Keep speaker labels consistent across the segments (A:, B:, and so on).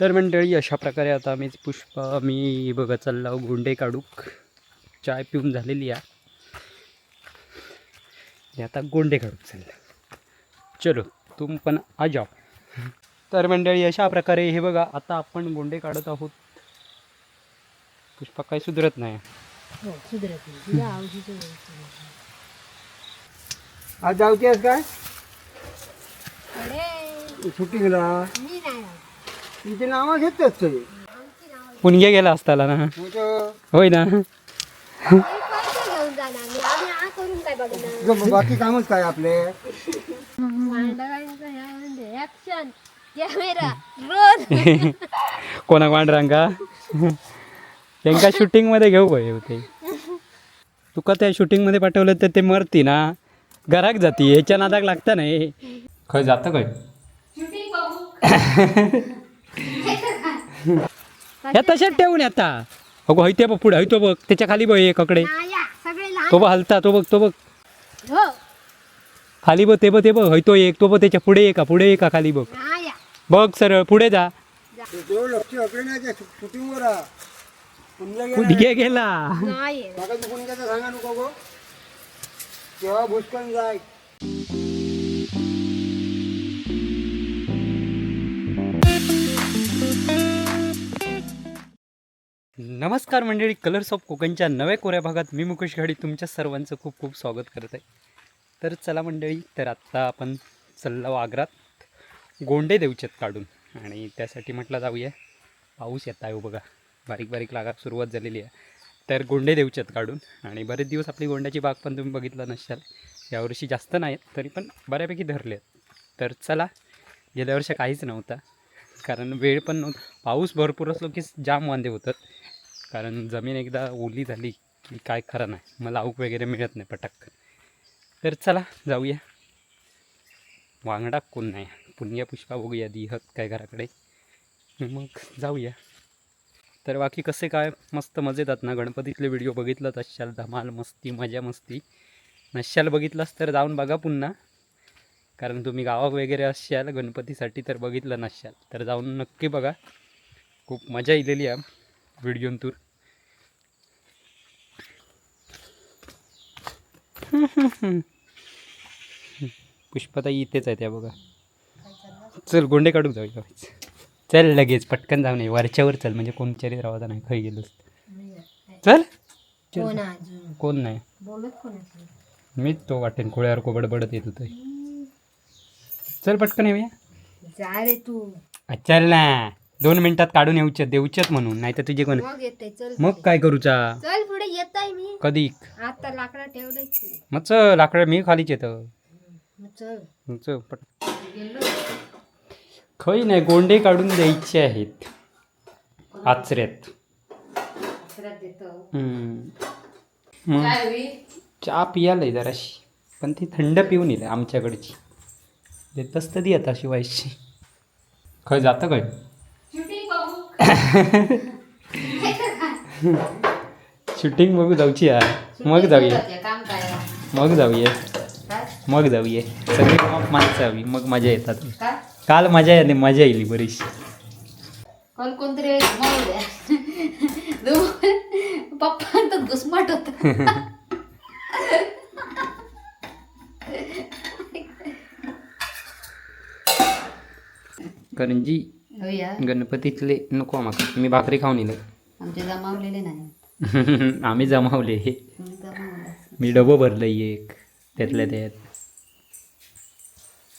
A: तर मंडळी अशा प्रकारे आता आम्ही पुष्पा मी बघा चालला गुंडे काढूक. चाय पिऊन झालेली आहे. आता गोंडे काढूक चाललं. चलो तुम पण आ जाओ. तर मंडळी अशा प्रकारे हे बघा आता आपण गोंडे काढत आहोत. पुष्पा काही सुधरत नाही.
B: हो
C: आज जाऊतेस काय?
B: अरे.
C: शूटिंगला तिथे नावं घेतच ते
A: गेला असताला ना. होय ना.
C: बाकी कामच काय आपले?
A: कोणाक वांडरांका त्यांका शूटिंगमध्ये घेऊ पाहिजे होते तुका त्या शूटिंगमध्ये पाठवलं तर ते मरती ना. घराक जाती ह्याच्या नादाक लागता नाही. खय जातं काय ह्या तशाच ठेवून आता. अगो हयते बघ पुढे हयतो बघ. त्याच्याखाली बघ एक कडे
B: नाया सगळे
A: तो बघ हलता तो बघ तो बघ.
B: हो.
A: खाली बघ ते बघ ते बघ. हयतो एक तो बघ त्याच्या पुढे एक पुढे एक खाली बघ.
B: नाया
A: बघ सरळ पुढे जा.
C: लक्ष आपले नाही शूटिंगवर गेला
A: पुढे गेला.
B: नाही.
C: माका तू पुण्याचं सांगा नको गो. तेव्हा भुसकन जाय
A: नमस्कार मंडळी कलर्स ऑफ कोकणच्या नव्या कोऱ्या भागात मी मुकेश घाडी तुमच्या सर्वांचं खूप खूप स्वागत करत आहे. तर चला मंडळी तर आत्ता आपण चाललो आग्रात गोंडे देऊच्यात काढून आणि त्यासाठी म्हटलं जाऊया. पाऊस येत आहे हो बघा. बारीक बारीक लागाक सुरुवात झालेली आहे. तर गोंडे देऊच्यात काढून आणि बरेच दिवस आपली गोंड्याची बाग पण तुम्ही बघितलं नसाल. यावर्षी जास्त नाहीत तरी पण बऱ्यापैकी धरले आहेत. तर चला गेल्या वर्षी काहीच नव्हता. कारण वेळ पण नव्हता. पाऊस भरपूर असलो की जाम वांदे होतात. कारण जमीन एकदा ओली झाली की काय खरं नाही. मला आऊक वगैरे मिळत नाही पटक तर चला जाऊया. वांगडा कोण नाही. पुण्या पुष्पा बघूया दिहत काय घराकडे. मग जाऊया. तर बाकी कसे काय? मस्त मजेतात ना? गणपतीतले व्हिडिओ बघितलंच असशाल धमाल मस्ती मजा मस्ती. नशाल बघितलंस तर जाऊन बघा पुन्हा. कारण तुम्ही गावात वगैरे असशाल गणपतीसाठी तर बघितलं नसशाल तर जाऊन नक्की बघा. खूप मजा येलेली आहे. व्हिडिओतून पुष्पताई इथेच आहे त्या बघा. चल गोंडे काढून जाऊया चल लगेच पटकन जाऊ नये. वरच्यावर चल म्हणजे कोणच्यारी राहता नाही खाई गेलोस. चल.
B: कोण अजून?
A: कोण नाही.
B: कोण
A: मीच तो वाटेन खोळ्यावर कोबडबडत येत होतं चल पटकन येऊया.
B: जा रे तू.
A: चल ना. दोन मिनिटात काढून येऊच्यात देऊच्यात म्हणून नाही तर तुझे कोण
B: मग येते चल
A: मग काय करूचा
B: चल पुढे येत आहे मी.
A: कधी?
B: आता लाकडा ठेवलंय की.
A: मग चल लाकडं मी खालीच येतं.
B: मग चल.
A: मग चल पट. खय नाही गोंडे काढून द्यायचे आहेत. आचऱ्यात
B: दुसऱ्यात देतो.
A: हम्म. मग चहा पियालय जराशी पण ती थंड पिऊन येईल आमच्याकडची. देतच तर दी आता शिवायची. खय जातं काय शूटिंग बघू जाऊची आहे मग जाऊया. मग जाऊया. मग जाऊया. सगळी मग माणसं हवी मग मजा येतात. काल मजा येते मजा येईल बरीचशी
B: कोण कोणतरी पप्पा घुसमट होत.
A: करंजी.
B: होया?
A: गणपतीतले नको आम्हाला मी भाकरी खाऊन येईल
B: आमचे जमावलेले नाही.
A: आम्ही जमावले. मी डबं भरलं एक. त्यातल्या त्यात.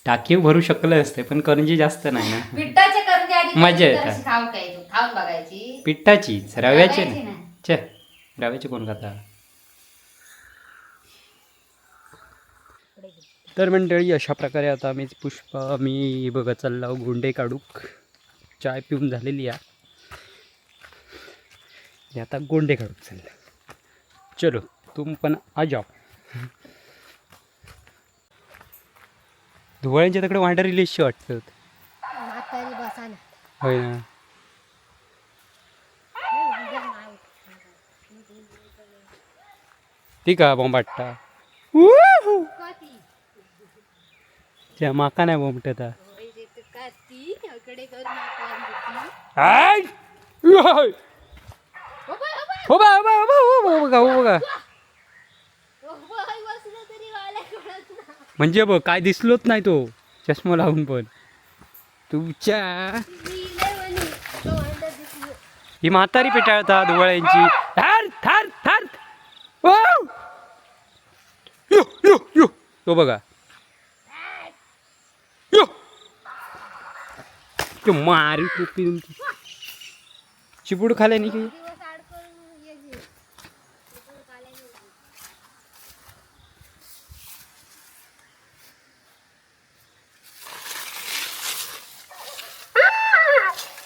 A: टाकीव भरू शकलं असते पण करंजी जास्त नाही ना.
B: पिठाचे करंजे आधी
A: मजा येते.
B: जराशी खाऊन काय खाऊन बघायची.
A: पिठाचीच रव्याचे नाही. चे रव्याचे कोण खाता? तर मंडळी अशा प्रकारे आता आम्ही पुष्पा मी बघा चालला गोंडे काढूक. चाय पिऊन झालेली आहे आता गोंडे काढूक चाललं. चलो तुम पण आ जाओ. धुवाळ्यांच्या तिकडे वांडा रिलेशशी वाटतं होय ना. ती का बॉम्बाटा
B: कधी
A: त्या माका नाही बॉम्बट आय! हो बा हो बा हो बा हो बघा हो बघा म्हणजे बघ काय दिसलोच नाही तो. चष्मा लावून पण. तुमच्या ही म्हातारी पिटाळतात डोळ्यांची थार थार थार. ओ! यो यो यो. तो बघा. तो मारी टोपी तुमची चिपूड खाले नाही की.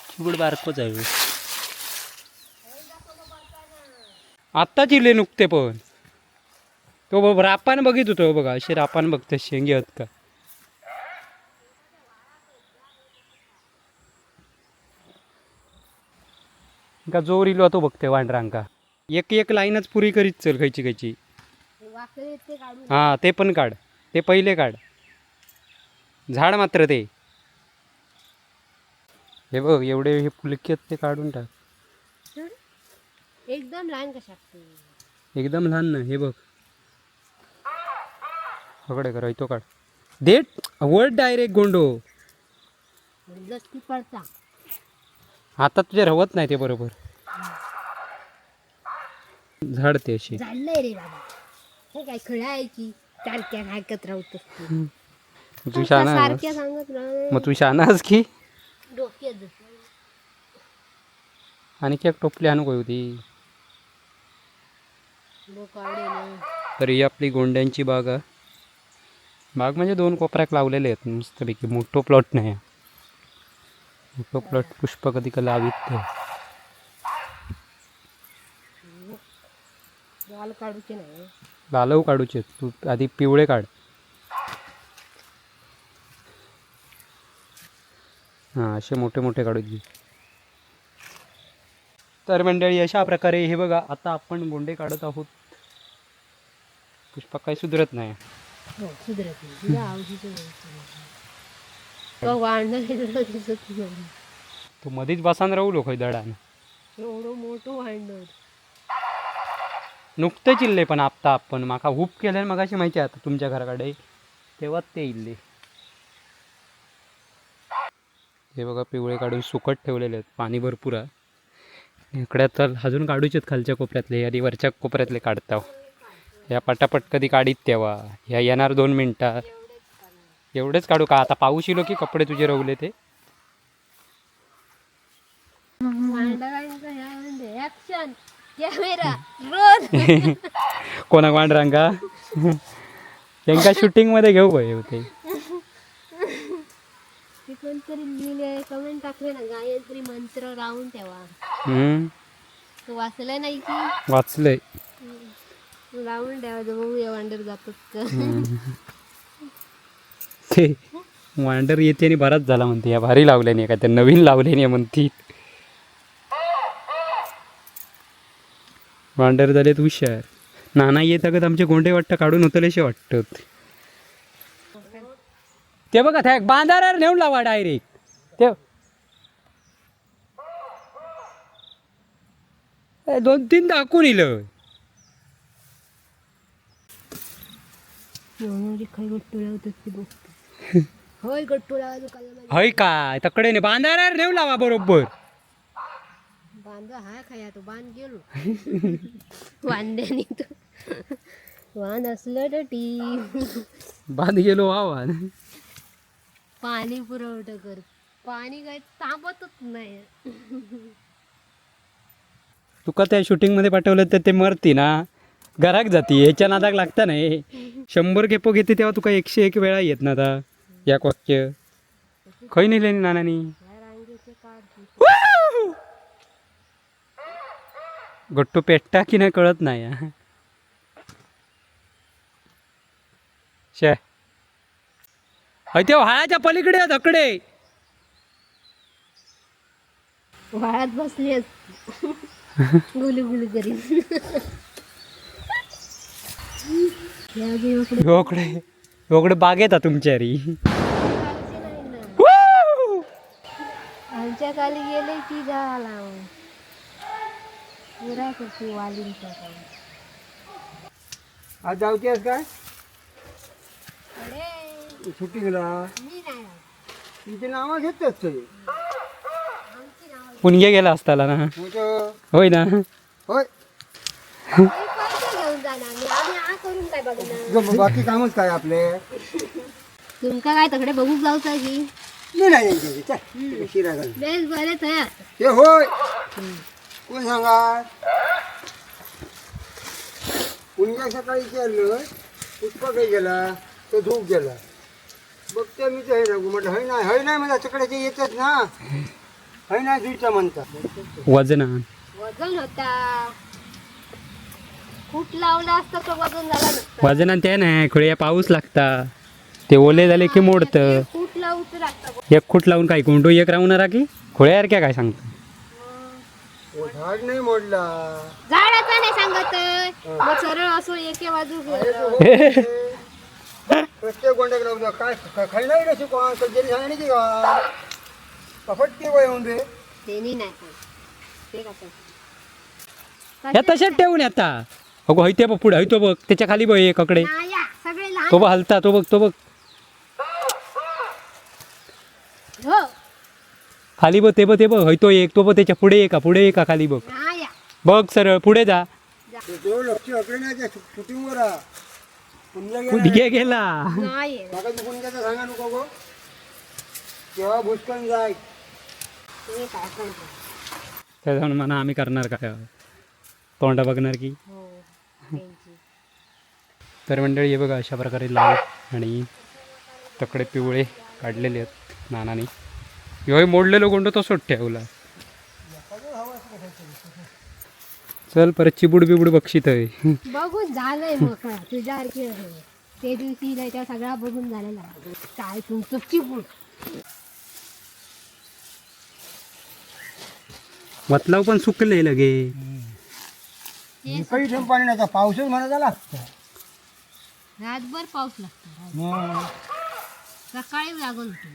A: चिपूड बारकोच आहे आत्ता चिरले नुकते पण. तो बघ रापान बघित होतो बघा असे रापान बघते शेंगे आहेत का का जोर इलो तो बघते वांडरांका एक एक लाईनच पुरी करीत चल खयची खयची
B: हे ते
A: हां पण काढ. ते पहिले काढ. झाड मात्र ते. हे बघ एवढे हे फुलके ते काढून टाक.
B: एकदम लहान कशा
A: एकदम लहान ना हे बघ. पकडे कर तो काढ. देट वर्ड डायरेक्ट गोंडो.
B: पडता
A: हातात तुझ्या रवत नाही ते बरोबर. झाड ते अशी.
B: झालंय रे बाबा. हे काय खळा आहे की सारख्या ऐकत राहत
A: तू. शाना आहेस.
B: सारख्या सांगत राह.
A: मग तू शानास की?
B: डोक्यात
A: आणि एक टोपली आणू होती?
B: बोकाडे
A: तर ही आपली गोंड्यांची बाग आहे. बाग म्हणजे दोन कोपऱ्याक लावलेले आहेत. मस्तपैकी मोठं प्लॉट नाही. आहे. पुष्प कधी का लावित ते
B: गाल काढूचे नाही?
A: लालव काढूचे तू आधी पिवळे काढ. हां असे मोठे मोठे काढूचे तर मंडळी अशा प्रकारे हे बघा आता आपण गोंडे काढत आहोत. पुष्पा काही सुधरत नाही.
B: हो सुधरत नाही. तो वांडं गेलेलं दिसत नाही
A: तो मध्येच बसान राहू लोक दडान.
B: एवढं मोठं वांड
A: नुकते चिल्ले पण आपता आपण. माका हुप केल्याने मगाशी माहिती आहे आता तुमच्या घराकडे. तेव्हाच ते इल्ले. हे बघा पिवळे काढून सुकट ठेवलेले आहेत. पाणी भरपूर आहे. इकडे तर अजून काढूचेत खालच्या कोपऱ्यातले. आणि वरच्या कोपऱ्यातले काढता या पटापट कधी काढीत तेव्हा. ह्या येणार दोन मिनटात. एवढेच काढू का? आता पाऊस इलो की कपडे तुझे रवले ते? कोणाक वांडरांका त्यांका शूटिंगमध्ये घेऊ पाहिजे होते
B: ते. कोणतरी लिहिले कमेंट टाकले ना गायत्री मंत्र लावून ठेवा. वाचलाय नाही की?
A: वाचलंय.
B: लावून ठेवायचं बघूया वांडर जातात
A: म्हणते वांडर येते आणि बराच झाला म्हणते. या भारी लावल्याने काय तर नवीन लावल्याने म्हणती. वांडर झालेत हुशार. नाना येत अगत आमचे गोंडे वाटतं काढून होतलेशे वाटत. ते बघा त्या बांधारावर नेऊन लावा डायरेक्ट ते ए, दोन तीन दाखवून इलं.
B: म्हणजे खाई गट्टू लावतात ते बघतो होय गट्टू काय माहिती
A: हय काय तकडे ने बांधारावर लावा बरोबर.
B: बांध हा खाया तो बांध गेलो. वांद्याने तो. वांद असलं तर टी
A: बांध गेलो वावा
B: पाणी पुरवठा कर. पाणी काय तापतच नाही.
A: तुका त्या शूटिंगमध्ये पाठवलं तर ते मरती ना. घराक जाती ह्याच्या नादाक लागता नाही. शंभर केपो घेते तेव्हा तुका एकशे एक वेळा येत ना आता. या वाक्य खय नेले नानानी?
B: या रांगेचे काढ
A: गट्टू पेटता की नाही कळत नाही. शे. ते व्हाळाच्या पलीकडे धकडे
B: वाळात बसली गुलू गुलू
A: योकडे बागेत तुमच्या री.
B: आमच्या खाली गेले की झाला पुरा करते वालींचा काम.
C: आज जाऊतीस काय?
B: अरे.
C: शूटिंगला
B: मी नाही राहत.
C: तिचे नावं घेतच ते.
B: आमची नावं
A: पुणगे गेला असताला ना. होय ना.
C: होय.
B: हा
C: बाकी कामच काय आपले?
B: तुमका काय तकडे बघूक जाऊचा की
C: मी नाही यांचे चल शिरा घाल
B: बेस बरे तयार
C: हे होय. कोण सांगा पुण्या सकाळी केलं पुष्पा काही गेला तो धूप गेला. बघते मी ते हे ना म्हटलं हय नाही हय नाही म्हणजे तिकडे ते येतच ना. हय नाही जुईचा म्हणतात.
A: वजना
B: वजन होता. फूट लावला असतं तर वजन झाला नसतं.
A: वजना ते नाही खुळे पाऊस लागता. ते ओले झाले की मोडतं.
B: फूट लावूच लागतं
A: एक खूट लावून काय कोंडू एक राहणार की? खोळ्यासारख्या काय सांगतो?
C: ओ, झाड नाही मोडला.
B: झाडाचा नाही सांगत मग सरळ असो एके बाजू गेलं.
C: प्रत्येक गोंड्याक लावतो काय ख- खाई नाही रे शिकवा. जरी सांगा नाही की का? कफटके वय होऊन दे
B: तेनी नाही खात. ते कसं?
A: या तशाच ठेवून आता. अगो हय ते बघ पुढे हय तो बघ. त्याच्याखाली बघ ककडे.
B: नाही या, सगळे लहान
A: तो बघ हलता तो बघ तो बघ
B: हो
A: खाली बघ ते बघ ते बघ. हय तो एक तो बघ त्याच्या पुढे एक पुढे एक खाली बघ. बघ सरळ पुढे जा.
C: पुण्या गेला? तू
A: जाऊन म्हणा आम्ही करणार काय? तोंडा बघणार की?
B: हो.
A: तर मंडळी हे बघा अशा प्रकारे लाल आणि तकडे पिवळे काढलेले आहेत नानाने. ह्यो मोडलेलो गोंडो तसोच ठेवला. चल परत चिबूड बिबूड बक्षीत आहे
B: बघून झालंय तुझ्यासारखी आहे. ते दिवशी नाही त्या सगळा बघून झालेला. काय तुमचं चिपूड
A: मतलाव पण सुकले लगे.
C: काही ठेवून पाणी नाही. आता पाऊसच म्हणा झाला
B: रातभर पाऊस लागतो. सकाळी लागून होतो.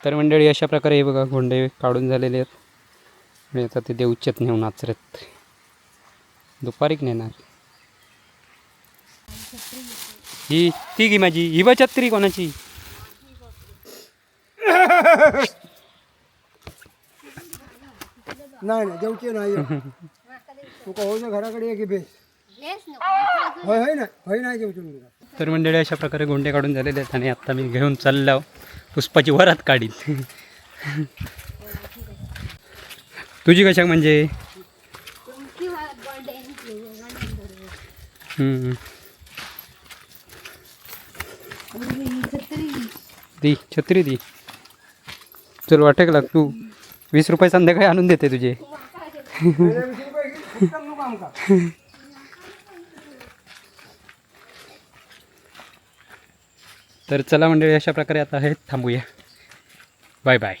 A: तर मंडळी अशा प्रकारे हे बघा गोंडे काढून झालेले आहेत. आणि आता ते देवचेत नेऊन नाचरत दुपारीक नेणार ही ती की माझी. ही बा छत्री कोणाची?
C: नाही नाही देवचे नाही. तुका हो घराकडे ये की बेस होय होय ना? होय नाही देवचे
A: तर मंडळी अशा प्रकारे गोंडे काढून झालेले आहेत आणि आत्ता मी घेऊन चाललो पुष्पाची वरात काढीन. तुझी कशा म्हणजे? दी छत्री दी. चल वाटेक लाग तू. वीस रुपये संध्याकाळी आणून देते तुझे
C: पहिल्या वीस रुपये घे, फुकटात नको आमका
A: तर चला मंडळी अशा प्रकारे आता हे थांबूया. Bye bye